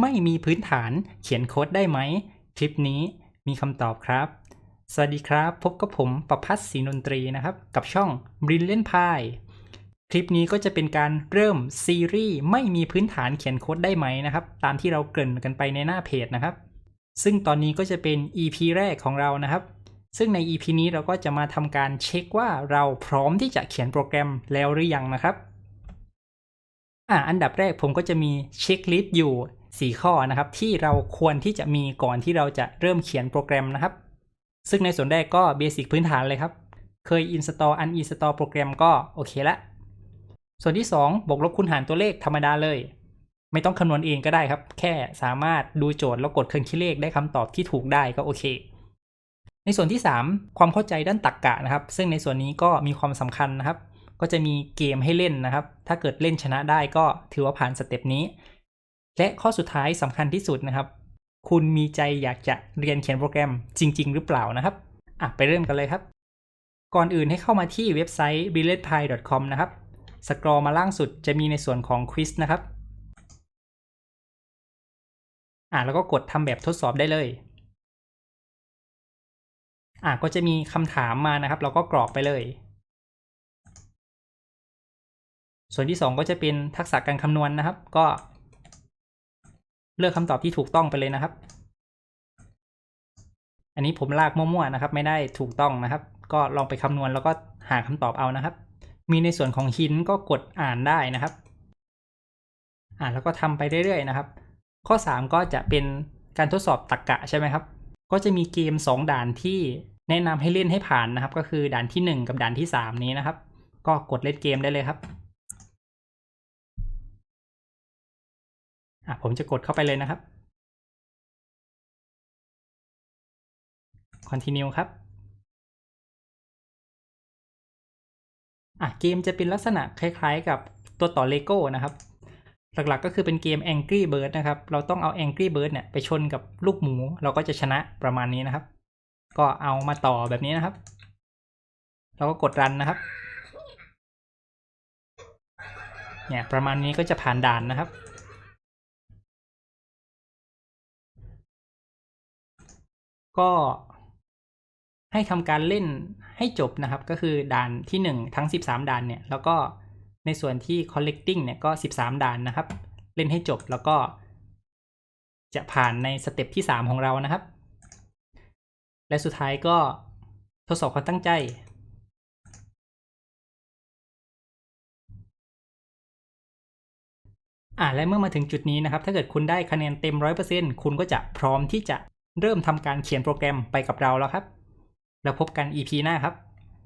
ไม่มีพื้นฐานเขียนโค้ดได้ไหม คลิปนี้มีคำตอบครับ สวัสดีครับ พบกับผมประพัฒน์ศรีนนตรีนะครับ กับช่อง Brilliant Pie คลิปนี้ก็จะเป็นการเริ่มซีรีส์ไม่มีพื้นฐานเขียนโค้ดได้ไหมนะครับ ตามที่เราเกริ่นกันไปในหน้าเพจนะครับ ซึ่งตอนนี้ก็จะเป็น EP แรกของเรานะครับ ซึ่งใน EP นี้เราก็จะมาทำการเช็คว่าเราพร้อมที่จะเขียนโปรแกรมแล้วหรือยังนะครับอ่าอันดับแรกผมก็จะมีเช็คลิสต์อยู่ 4 ข้อนะครับ ที่เราควรที่จะมีก่อนที่เราจะเริ่มเขียนโปรแกรมนะครับ ซึ่งในส่วนแรกก็เบสิกพื้นฐานเลยครับ เคย install uninstall โปรแกรมก็โอเคละ ส่วนที่ 2 บวกลบคูณหารตัวเลขธรรมดาเลย ไม่ต้องคำนวณเองก็ได้ครับ แค่สามารถดูโจทย์แล้วกดเครื่องคิดเลขได้คำตอบที่ถูกได้ก็โอเคในส่วนที่ 3 ความเข้าใจด้านตรรกกะนะครับ ซึ่งในส่วนนี้ก็มีความสำคัญนะครับ ก็จะมีเกมให้เล่นนะครับ ถ้าเกิดเล่นชนะได้ก็ถือว่าผ่านสเต็ปนี้ และข้อสุดท้ายสำคัญที่สุดนะครับ คุณมีใจอยากจะเรียนเขียนโปรแกรมจริง ๆ หรือเปล่านะครับอะไปเริ่มกันเลยครับ ก่อนอื่นให้เข้ามาที่เว็บไซต์ b i l l e t p i e c o m นะครับสครอลมาล่างสุดจะมีในส่วนของควิสนะครับอะแล้วก็กดทำแบบทดสอบได้เลยอะก็จะมีคำถามมานะครับ เราก็กรอกไปเลย ส่วนที่ 2 ก็จะเป็นทักษะการคำนวณนนะครับ ก็ เลือกคำตอบที่ถูกต้องไปเลยนะครับ อันนี้ผมลากมั่วๆนะครับ ไม่ได้ถูกต้องนะครับ ก็ลองไปคำนวณแล้วก็หาคำตอบเอานะครับ มีในส่วนของหินก็กดอ่านได้นะครับ อ่านแล้วก็ทำไปเรื่อยๆนะครับ ข้อ 3 ก็จะเป็นการทดสอบตรรกกะใช่ไหมครับ ก็จะมีเกม 2 ด่านที่แนะนำให้เล่นให้ผ่านนะครับ ก็คือด่านที่ 1 กับด่านที่ 3 นี้นะครับ ก็กดเล่นเกมได้เลยครับ อะผมจะกดเข้าไปเลยนะครับ continue ครับอะเกมจะเป็นลักษณะคล้ายๆ กับตัวต่อเลโก้นะครับ หลักๆก็คือเป็นเกม Angry Bird นะครับ เราต้องเอา Angry Bird เนี่ยไปชนกับลูกหมู เราก็จะชนะประมาณนี้นะครับ ก็เอามาต่อแบบนี้นะครับ เราก็กดรันนะครับ เนี่ยประมาณนี้ก็จะผ่านด่านนะครับ ก็ให้ทำการเล่นให้จบนะครับ ก็คือด่านที่ 1 ทั้ง 13 ด่านเนี่ย แล้วก็ในส่วนที่ collecting เนี่ยก็ 13 ด่านนะครับ เล่นให้จบแล้วก็ จะผ่านในสเต็ปที่ 3 ของเรานะครับ และสุดท้ายก็ทดสอบความตั้งใจ อ่าและเมื่อมาถึงจุดนี้นะครับ ถ้าเกิดคุณได้คะแนนเต็ม 100%คุณก็จะพร้อมที่จะ เริ่มทำการเขียนโปรแกรมไปกับเราแล้วครับ แล้วพบกัน EP หน้าครับ